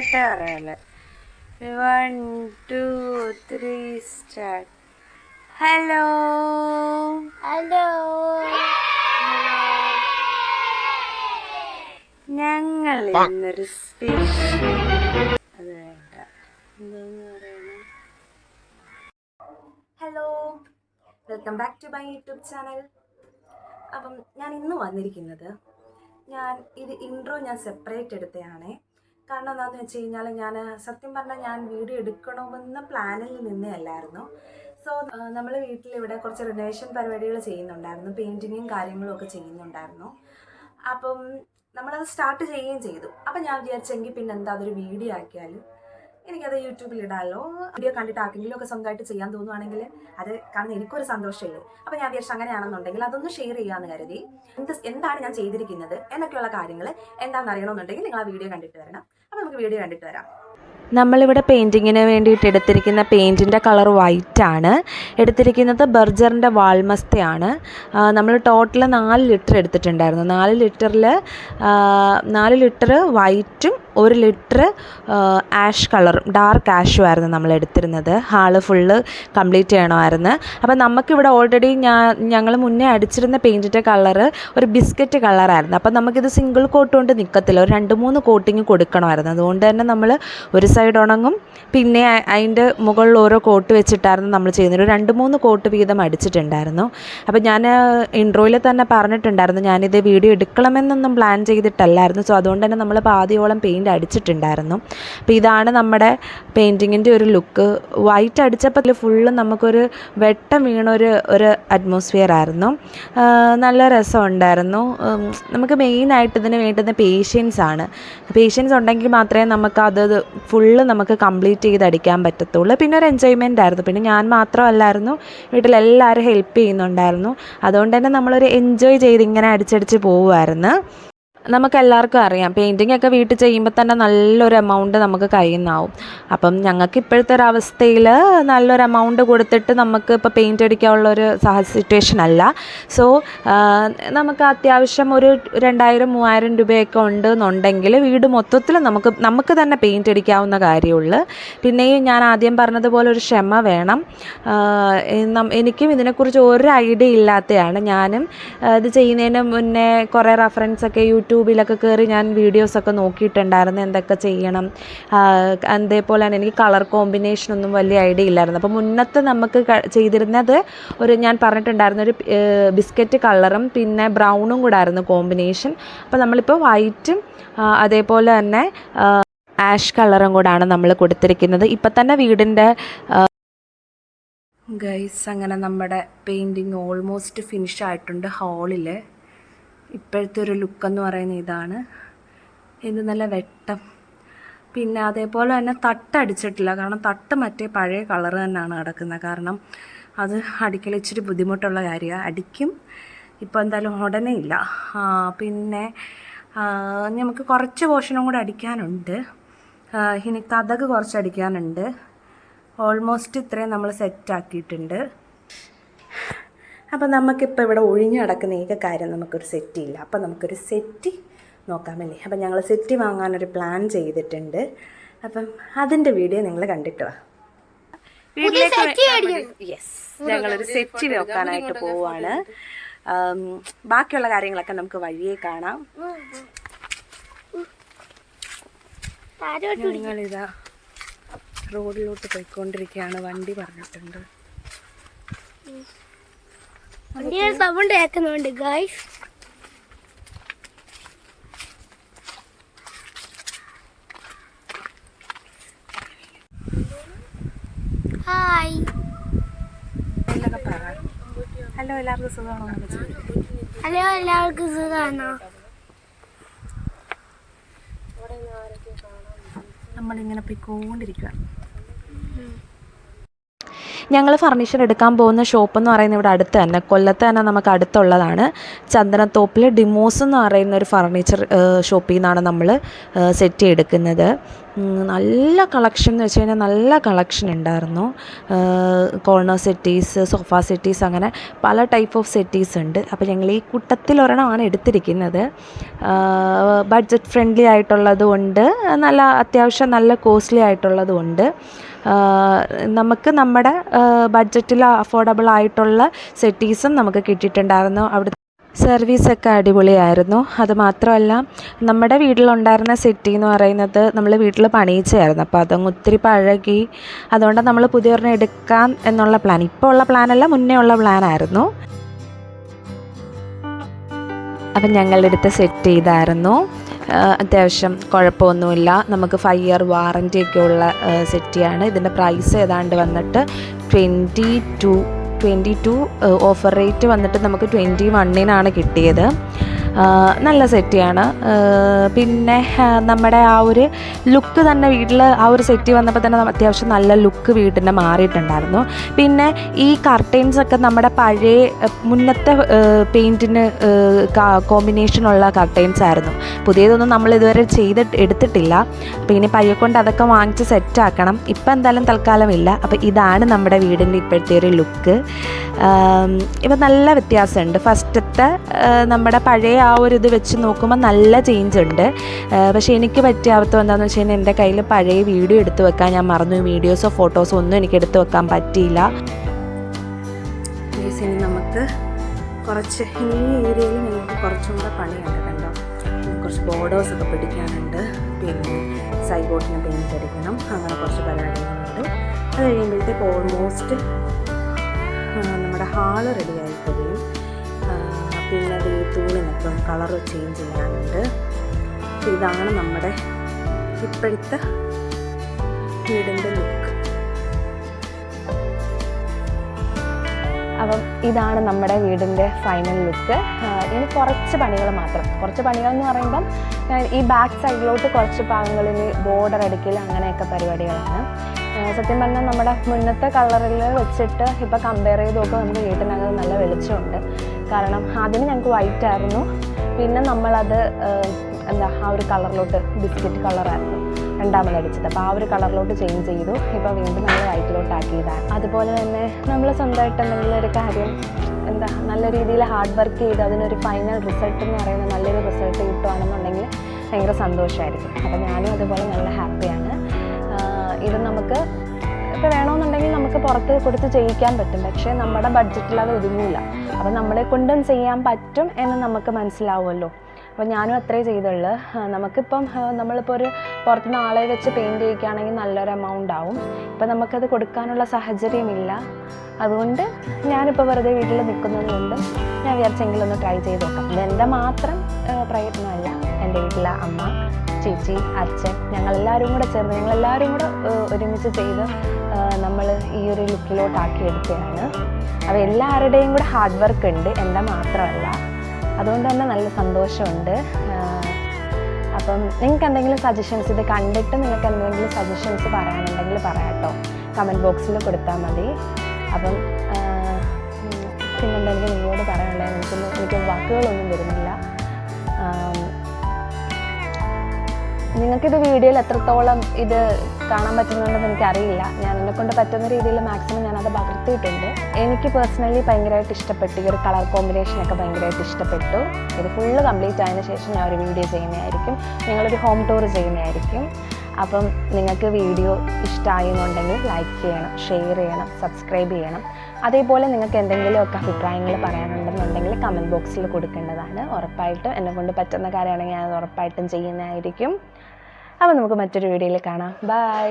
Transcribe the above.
Correct അറിയാലേ. One two three start hello hello ഞങ്ങൾ ഇന്നൊരു special അത് വേണ്ട. എന്തോന്ന് പറയണേ? Hello welcome back to my YouTube channel അപ്പം ഞാൻ ഇന്ന് വന്നിരിക്കുന്നത് ഞാൻ ഇത് ഇൻട്രോ ഞാൻ സെപ്പറേറ്റ് എടുത്തതാണേ കാരണം എന്താണെന്ന് വെച്ച് കഴിഞ്ഞാൽ ഞാൻ സത്യം പറഞ്ഞാൽ ഞാൻ വീഡിയോ എടുക്കണമെന്ന പ്ലാനിൽ നിന്നേ അല്ലായിരുന്നു. സോ നമ്മൾ വീട്ടിൽ ഇവിടെ കുറച്ച് റിനോവേഷൻ പരിപാടികൾ ചെയ്യുന്നുണ്ടായിരുന്നു. പെയിന്റിങ്ങും കാര്യങ്ങളും ഒക്കെ ചെയ്യുന്നുണ്ടായിരുന്നു. അപ്പം നമ്മളത് സ്റ്റാർട്ട് ചെയ്യുകയും ചെയ്തു. അപ്പം ഞാൻ വിചാരിച്ചെങ്കിൽ പിന്നെ എന്താ അതൊരു വീഡിയോ ആക്കിയാലും എനിക്കത് യൂട്യൂബിൽ ഇടാമല്ലോ വീഡിയോ കണ്ടിട്ട് ആർക്കെങ്കിലും ഒക്കെ സ്വന്തമായിട്ട് ചെയ്യാൻ തോന്നുവാണെങ്കിൽ അത് കാണുന്ന എനിക്കൊരു സന്തോഷമില്ലേ? അപ്പോൾ ഞാൻ വിചാരിച്ചു അങ്ങനെയാണെന്നുണ്ടെങ്കിൽ അതൊന്ന് ഷെയർ ചെയ്യാമെന്ന് കരുതി. എന്ത് എന്താണ് ഞാൻ ചെയ്തിരിക്കുന്നത്? എന്നൊക്കെയുള്ള കാര്യങ്ങൾ എന്താണെന്ന് അറിയണമെന്നുണ്ടെങ്കിൽ നിങ്ങൾ ആ വീഡിയോ കണ്ടിട്ട് വരണം. അപ്പോൾ നമുക്ക് വീഡിയോ കണ്ടിട്ട് വരാം. നമ്മളിവിടെ പെയിന്റിങ്ങിന് വേണ്ടിയിട്ട് എടുത്തിരിക്കുന്ന പെയിന്റിന്റെ കളർ വൈറ്റ് ആണ്. എടുത്തിരിക്കുന്നത് ബർജറിന്റെ വാൾമസ്തയാണ് നമ്മൾ ടോട്ടൽ നാല് ലിറ്റർ എടുത്തിട്ടുണ്ടായിരുന്നു. നാല് ലിറ്ററിൽ നാല് ലിറ്റർ വൈറ്റും ഒരു ലിറ്റർ ആഷ് കളറും ഡാർക്ക് ആഷും ആയിരുന്നു നമ്മൾ എടുത്തിരുന്നത്. ഹാൾ ഫുള്ള് കംപ്ലീറ്റ് ചെയ്യണമായിരുന്നു. അപ്പോൾ നമുക്കിവിടെ ഓൾറെഡി ഞാൻ ഞങ്ങൾ മുന്നേ അടിച്ചിരുന്ന പെയിന്റിന്റെ കളറ് ഒരു ബിസ്ക്കറ്റ് കളറായിരുന്നു. അപ്പോൾ നമുക്കിത് സിംഗിൾ കോട്ട് കൊണ്ട് നിൽക്കത്തില്ല ഒരു രണ്ട് മൂന്ന് കോട്ടിങ് കൊടുക്കണമായിരുന്നു. അതുകൊണ്ട് തന്നെ നമ്മൾ ഒരു സൈഡ് ഉണങ്ങും. പിന്നെ അതിന്റെ മുകളിൽ ഓരോ കോട്ട് വെച്ചിട്ടായിരുന്നു നമ്മൾ ചെയ്യുന്നത്. ഒരു രണ്ട് മൂന്ന് കോട്ട് വീതം അടിച്ചിട്ടുണ്ടായിരുന്നു. അപ്പോൾ ഞാൻ ഇൻട്രോയിൽ തന്നെ പറഞ്ഞിട്ടുണ്ടായിരുന്നു. ഞാനിത് വീഡിയോ എടുക്കണമെന്നൊന്നും പ്ലാൻ ചെയ്തിട്ടല്ലായിരുന്നു. സോ അതുകൊണ്ട് തന്നെ നമ്മൾ പാതിയോളം പെയിന്റ് അടിച്ചിട്ടുണ്ടായിരുന്നു. അപ്പോൾ ഇതാണ് നമ്മുടെ പെയിന്റിങ്ങിന്റെ ഒരു ലുക്ക് വൈറ്റ് അടിച്ചപ്പോൾ ഫുള്ള് നമുക്കൊരു വെട്ടം വീണൊരു ഒരു അറ്റ്മോസ്ഫിയർ ആയിരുന്നു. നല്ല രസമുണ്ടായിരുന്നു നമുക്ക് മെയിനായിട്ട് ഇതിന് വേണ്ടുന്ന പേഷ്യൻസ് ആണ്. പേഷ്യൻസ് ഉണ്ടെങ്കിൽ മാത്രമേ നമുക്ക് അത് ഫുള്ള് നമുക്ക് കംപ്ലീറ്റ് ചെയ്ത് അടിക്കാൻ പറ്റത്തുള്ളൂ. പിന്നെ ഒരു എൻജോയ്മെന്റ് ആയിരുന്നു. പിന്നെ ഞാൻ മാത്രമല്ലായിരുന്നു. വീട്ടിലെല്ലാവരും ഹെൽപ്പ് ചെയ്യുന്നുണ്ടായിരുന്നു. അതുകൊണ്ട് തന്നെ നമ്മളൊരു എൻജോയ് ചെയ്ത് ഇങ്ങനെ അടിച്ചടിച്ച് പോവുമായിരുന്നു. നമുക്ക് എല്ലാവർക്കും അറിയാം. പെയിന്റിംഗ് ഒക്കെ വീട്ടിൽ ചെയ്യുമ്പോൾ തന്നെ നല്ലൊരു എമൗണ്ട് നമുക്ക് കയ്യിൽ നിന്നാവും അപ്പം ഞങ്ങൾക്ക് ഇപ്പോഴത്തെ ഒരു അവസ്ഥയിൽ നല്ലൊരു എമൗണ്ട് കൊടുത്തിട്ട് നമുക്ക് ഇപ്പോൾ പെയിന്റ് അടിക്കാനുള്ള ഒരു സിറ്റുവേഷൻ അല്ല. സോ നമുക്ക് അത്യാവശ്യം ഒരു രണ്ടായിരം മൂവായിരം രൂപയൊക്കെ ഉണ്ട് എന്നുണ്ടെങ്കിൽ വീട് മൊത്തത്തിൽ നമുക്ക് നമുക്ക് തന്നെ പെയിന്റ് അടിക്കാവുന്ന കാര്യമുള്ളൂ. പിന്നെയും ഞാൻ ആദ്യം പറഞ്ഞതുപോലെ ഒരു ക്ഷമ വേണം. എനിക്കും ഇതിനെക്കുറിച്ച് ഒരു ഐഡിയ ഇല്ലാത്തതാണ് ഞാനും ഇത് ചെയ്യുന്നതിന് മുന്നേ കുറേ റെഫറൻസ് ഒക്കെ യൂട്യൂബിലൊക്കെ കയറി ഞാൻ വീഡിയോസൊക്കെ നോക്കിയിട്ടുണ്ടായിരുന്നു എന്തൊക്കെ ചെയ്യണം. അതേപോലെ തന്നെ എനിക്ക് കളർ കോമ്പിനേഷൻ ഒന്നും വലിയ ഐഡിയ ഇല്ലായിരുന്നു. അപ്പോൾ മുന്നത്തെ നമുക്ക് ചെയ്തിരുന്നത് ഒരു ഞാൻ പറഞ്ഞിട്ടുണ്ടായിരുന്ന ഒരു ബിസ്ക്കറ്റ് കളറും പിന്നെ ബ്രൗണും കൂടെ ആയിരുന്നു കോമ്പിനേഷൻ. അപ്പോൾ നമ്മളിപ്പോൾ വൈറ്റും അതേപോലെ തന്നെ ആഷ് കളറും കൂടാണ് നമ്മൾ കൊടുത്തിരിക്കുന്നത്. ഇപ്പം തന്നെ വീടിന്റെ ഗൈസ് അങ്ങനെ നമ്മുടെ പെയിന്റിങ് ഓൾമോസ്റ്റ് ഫിനിഷ് ആയിട്ടുണ്ട് ഹാളിൽ ഇപ്പോഴത്തെ ഒരു ലുക്ക് എന്ന് പറയുന്നത് ഇതാണ്. ഇത് നല്ല വെട്ടം. പിന്നെ അതേപോലെ തന്നെ തട്ട് അടിച്ചിട്ടില്ല. കാരണം തട്ട് മറ്റേ പഴയ കളർ തന്നെയാണ് കിടക്കുന്നത്. കാരണം അത് അടിക്കൽ ഇച്ചിരി ബുദ്ധിമുട്ടുള്ള കാര്യമാണ് അടിക്കും. ഇപ്പോൾ എന്തായാലും ഉടനെ ഇല്ല. പിന്നെ നമുക്ക് കുറച്ച് പോർഷനും കൂടെ അടിക്കാനുണ്ട്. ഇനി കഥക് കുറച്ച് അടിക്കാനുണ്ട്. ഓൾമോസ്റ്റ് ഇത്രയും നമ്മൾ സെറ്റ് ആക്കിയിട്ടുണ്ട്. അപ്പം നമുക്കിപ്പോൾ ഇവിടെ ഒഴിഞ്ഞു കിടക്കുന്ന ഏക കാര്യം നമുക്കൊരു സെറ്റ് ഇല്ല. അപ്പം നമുക്കൊരു സെറ്റി നോക്കാമല്ലേ അപ്പം ഞങ്ങൾ സെറ്റി വാങ്ങാനൊരു പ്ലാൻ ചെയ്തിട്ടുണ്ട്. അപ്പം അതിന്റെ വീഡിയോ നിങ്ങൾ കണ്ടിട്ട് വാ. യെസ് ഞങ്ങളൊരു സെറ്റി നോക്കാനായിട്ട് പോവാണ്. ബാക്കിയുള്ള കാര്യങ്ങളൊക്കെ നമുക്ക് വഴിയേ കാണാം. ഞങ്ങളിതാ റോഡിലോട്ട് പോയിക്കൊണ്ടിരിക്കുകയാണ്. വണ്ടി പറഞ്ഞിട്ടുണ്ട്. വണ്ടിയുടെ സൗണ്ട് കേൾക്കുന്നുണ്ട് ഗൈസ് ഹായ് ഹലോ എല്ലാവർക്കും സുഖമാണോ? ഹലോ എല്ലാവർക്കും സുഖമാണോ? നമ്മളിങ്ങനെ പോയിക്കൊണ്ടിരിക്കുക ഞങ്ങൾ ഫർണിച്ചർ എടുക്കാൻ പോകുന്ന ഷോപ്പ് എന്ന് പറയുന്നത് ഇവിടെ അടുത്ത് തന്നെ. കൊല്ലത്ത് തന്നെ നമുക്ക് അടുത്തുള്ളതാണ്. ചന്ദനത്തോപ്പിൽ ഡിമോസ് എന്ന് പറയുന്ന ഒരു ഫർണിച്ചർ ഷോപ്പിൽ നിന്നാണ് നമ്മൾ സെറ്റ് എടുക്കുന്നത് നല്ല കളക്ഷൻ എന്ന് വെച്ച് കഴിഞ്ഞാൽ നല്ല കളക്ഷൻ ഉണ്ടായിരുന്നു. കോർണർ സെറ്റീസ് സോഫ സെറ്റീസ് അങ്ങനെ പല ടൈപ്പ് ഓഫ് സെറ്റീസ് ഉണ്ട്. അപ്പോൾ ഞങ്ങൾ ഈ കൂട്ടത്തിൽ ഒരെണ്ണമാണ് എടുത്തിരിക്കുന്നത് ബഡ്ജറ്റ് ഫ്രണ്ട്ലി ആയിട്ടുള്ളതുകൊണ്ട് നല്ല അത്യാവശ്യം നല്ല കോസ്റ്റ്ലി ആയിട്ടുള്ളതുകൊണ്ട് നമുക്ക് നമ്മുടെ ബഡ്ജറ്റിൽ അഫോർഡബിൾ ആയിട്ടുള്ള സെറ്റീസും നമുക്ക് കിട്ടിയിട്ടുണ്ടായിരുന്നു. അവിടെ സർവീസൊക്കെ അടിപൊളിയായിരുന്നു. അതുമാത്രമല്ല നമ്മുടെ വീട്ടിലുണ്ടായിരുന്ന സെറ്റി എന്ന് പറയുന്നത് നമ്മൾ വീട്ടിൽ പണിയിച്ചായിരുന്നു. അപ്പോൾ അതങ്ങ് ഒത്തിരി പഴകി അതുകൊണ്ട് നമ്മൾ പുതിയൊരെണ്ണം എടുക്കാം എന്നുള്ള പ്ലാൻ ഇപ്പോൾ ഉള്ള പ്ലാനല്ല മുന്നേ ഉള്ള പ്ലാനായിരുന്നു അപ്പം ഞങ്ങളെടുത്ത് സെറ്റ് ചെയ്തായിരുന്നു. അത്യാവശ്യം കുഴപ്പമൊന്നുമില്ല. നമുക്ക് ഫൈവ് ഇയർ വാറന്റി ഒക്കെ ഉള്ള സെറ്റിയാണ് ഇതിന്റെ പ്രൈസ് ഏതാണ്ട് വന്നിട്ട് twenty two twenty two offer rate വന്നിട്ട് നമുക്ക് ട്വന്റി വണ്ണിനാണ് കിട്ടിയത്. നല്ല സെറ്റിയാണ്. പിന്നെ നമ്മുടെ ആ ഒരു ലുക്ക് തന്നെ വീട്ടിൽ ആ ഒരു സെറ്റി വന്നപ്പോൾ തന്നെ അത്യാവശ്യം നല്ല ലുക്ക് വീട്ടിന്റെ മാറിയിട്ടുണ്ടായിരുന്നു. പിന്നെ ഈ കർട്ടൻസ് ഒക്കെ നമ്മുടെ പഴയ മുന്നത്തെ പെയിന്റിന് കോമ്പിനേഷനുള്ള കർട്ടൻസ് ആയിരുന്നു. പുതിയതൊന്നും നമ്മൾ ഇതുവരെ ചെയ്തിട്ട് എടുത്തിട്ടില്ല. ഇനി പയ്യെ കൊണ്ട് അതൊക്കെ വാങ്ങിച്ച് സെറ്റാക്കണം ഇപ്പം എന്തായാലും തൽക്കാലം ഇല്ല അപ്പോൾ ഇതാണ് നമ്മുടെ വീടിന്റെ ഇപ്പോഴത്തെ ഒരു ലുക്ക് ഇപ്പം നല്ല വ്യത്യാസമുണ്ട്. ഫസ്റ്റത്തെ നമ്മുടെ പഴയ ആ ഒരു ഇത് വെച്ച് നോക്കുമ്പോൾ നല്ല ചേഞ്ച് ഉണ്ട്. പക്ഷേ എനിക്ക് പറ്റിയ അബദ്ധം എന്താണെന്ന് വെച്ച് കഴിഞ്ഞാൽ എന്റെ കയ്യിൽ പഴയ വീഡിയോ എടുത്ത് വെക്കാൻ ഞാൻ മറന്നു. വീഡിയോസോ ഫോട്ടോസോ ഒന്നും എനിക്ക് എടുത്ത് വെക്കാൻ പറ്റിയില്ല. ഇനി നമുക്ക് കുറച്ച് ഈ ഏരിയയിൽ ഞങ്ങൾക്ക് കുറച്ചും കൂടെ പണിയുണ്ട് കണ്ടോ കുറച്ച് ബോർഡേഴ്സ് ഒക്കെ പിടിക്കാനുണ്ട്. പിന്നെ സൈബോർഡിന് പെയിന്റ് അടിക്കണം. അങ്ങനെ കുറച്ച് പരിപാടികളുണ്ട്. അത് കഴിയുമ്പോഴത്തേക്ക് ഓൾമോസ്റ്റ് നമ്മുടെ ഹാൾ റെഡി തൂണിനൊക്കെ കളർ ചേഞ്ച് ചെയ്യാനുണ്ട്. ഇതാണ് നമ്മുടെ ഇപ്പോഴത്തെ വീടിന്റെ ലുക്ക് അപ്പം ഇതാണ് നമ്മുടെ വീടിന്റെ ഫൈനൽ ലുക്ക് ഇനി കുറച്ച് പണികൾ മാത്രം. കുറച്ച് പണികൾ എന്ന് പറയുമ്പം ഈ ബാക്ക് സൈഡിലോട്ട് കുറച്ച് ഭാഗങ്ങളിൽ ബോർഡർ അടിക്കൽ അങ്ങനെയൊക്കെ പരിപാടികളാണ്. സത്യം പറഞ്ഞാൽ നമ്മുടെ മുന്നത്തെ കളറിൽ വെച്ചിട്ട് ഇപ്പോൾ കമ്പയർ ചെയ്ത് നോക്കുമ്പോൾ നമുക്ക് വീട്ടിനകത്ത് നല്ല വെളിച്ചമുണ്ട്. കാരണം ആദ്യം ഞങ്ങൾക്ക് വൈറ്റ് ആയിരുന്നു. പിന്നെ നമ്മളത് എന്താ ആ ഒരു കളറിലോട്ട് ബിസ്ക്കറ്റ് കളറായിരുന്നു രണ്ടാമത് അടിച്ചത്. അപ്പോൾ ആ ഒരു കളറിലോട്ട് ചേഞ്ച് ചെയ്തു. ഇപ്പോൾ വീണ്ടും നമ്മൾ വൈറ്റിലോട്ട് ആക്കിയതാണ് അതുപോലെ തന്നെ നമ്മൾ സ്വന്തമായിട്ട് എന്തെങ്കിലും ഒരു കാര്യം എന്താ നല്ല രീതിയിൽ ഹാർഡ് വർക്ക് ചെയ്ത് അതിനൊരു ഫൈനൽ റിസൾട്ട് എന്ന് പറയുന്ന നല്ലൊരു റിസൾട്ട് കിട്ടുകയാണെന്നുണ്ടെങ്കിൽ ഭയങ്കര സന്തോഷമായിരിക്കും അപ്പോൾ ഞാനും അതുപോലെ നല്ല ഹാപ്പിയാണ് ഇത് നമുക്ക് ഇപ്പോൾ വേണമെന്നുണ്ടെങ്കിൽ നമുക്ക് പുറത്ത് കൊടുത്ത് ചെയ്യിക്കാൻ പറ്റും. പക്ഷേ നമ്മുടെ ബഡ്ജറ്റിൽ അത് ഒതുങ്ങില്ല അപ്പോൾ നമ്മളെ കൊണ്ടും ചെയ്യാൻ പറ്റും എന്ന് നമുക്ക് മനസ്സിലാവുമല്ലോ. അപ്പോൾ ഞാനും അത്രേ ചെയ്തുള്ളൂ. നമുക്കിപ്പം നമ്മളിപ്പോൾ ഒരു പുറത്തുനിന്ന് ആളെ വെച്ച് പെയിന്റ് ചെയ്യിക്കുകയാണെങ്കിൽ നല്ലൊരു എമൗണ്ട് ആവും. ഇപ്പം നമുക്കത് കൊടുക്കാനുള്ള സാഹചര്യമില്ല. അതുകൊണ്ട് ഞാനിപ്പോൾ വെറുതെ വീട്ടിൽ നിൽക്കുന്നത് കൊണ്ട് ഞാൻ വിചാരിച്ചെങ്കിലൊന്ന് ട്രൈ ചെയ്ത് നോക്കാം. ഇതെന്റെ മാത്രം പ്രയത്നമല്ല. എന്റെ വീട്ടിലെ അമ്മ ചേച്ചി അച്ഛൻ ഞങ്ങളെല്ലാവരും കൂടെ ചേർന്ന് ഞങ്ങളെല്ലാവരും കൂടെ ഒരുമിച്ച് ചെയ്ത് നമ്മൾ ഈ ഒരു ലുക്കിലോട്ടാക്കി എടുക്കുകയാണ്. അപ്പോൾ എല്ലാവരുടെയും കൂടെ ഹാർഡ് വർക്ക് ഉണ്ട്. എന്റെ മാത്രമല്ല. അതുകൊണ്ട് തന്നെ നല്ല സന്തോഷമുണ്ട്. അപ്പം നിങ്ങൾക്ക് എന്തെങ്കിലും സജഷൻസ് ഇത് കണ്ടിട്ട് നിങ്ങൾക്ക് എന്തെങ്കിലും സജഷൻസ് പറയാനുണ്ടെങ്കിൽ പറയാട്ടോ. കമന്റ് ബോക്സിൽ കൊടുത്താൽ മതി. അപ്പം പിന്നെന്താ എനിക്ക് നിങ്ങളോട് പറയാനുണ്ടായിരുന്നു എനിക്കൊന്നും എനിക്ക് വാക്കുകളൊന്നും വരുന്നില്ല. നിങ്ങൾക്കിത് വീഡിയോയിൽ എത്രത്തോളം ഇത് കാണാൻ പറ്റുന്നുണ്ടെന്ന് എനിക്കറിയില്ല. ഞാൻ എന്നെ കൊണ്ട് പറ്റുന്ന രീതിയിൽ മാക്സിമം ഞാനത് പകർത്തിയിട്ടുണ്ട്. എനിക്ക് പേഴ്സണലി ഭയങ്കരമായിട്ട് ഇഷ്ടപ്പെട്ടു. ഈ ഒരു കളർ കോമ്പിനേഷനൊക്കെ ഭയങ്കരമായിട്ട് ഇഷ്ടപ്പെട്ടു. ഇത് ഫുള്ള് കംപ്ലീറ്റ് ആയതിനു ശേഷം ഞാൻ ഒരു വീഡിയോ ചെയ്യുന്നതായിരിക്കും. നിങ്ങളൊരു ഹോം ടൂർ ചെയ്യുന്നതായിരിക്കും. അപ്പം നിങ്ങൾക്ക് വീഡിയോ ഇഷ്ടമായി എന്നുണ്ടെങ്കിൽ ലൈക്ക് ചെയ്യണം ഷെയർ ചെയ്യണം സബ്സ്ക്രൈബ് ചെയ്യണം. അതേപോലെ നിങ്ങൾക്ക് എന്തെങ്കിലുമൊക്കെ അഭിപ്രായങ്ങൾ പറയാനുണ്ടെന്നുണ്ടെങ്കിൽ കമന്റ് ബോക്സിൽ കൊടുക്കേണ്ടതാണ്. ഉറപ്പായിട്ടും എന്നെ കൊണ്ട് പറ്റുന്ന കാര്യമാണെങ്കിൽ ഞാൻ ഉറപ്പായിട്ടും ചെയ്യുന്നതായിരിക്കും. അപ്പോൾ നമുക്ക് മറ്റൊരു വീഡിയോയിൽ കാണാം. ബൈ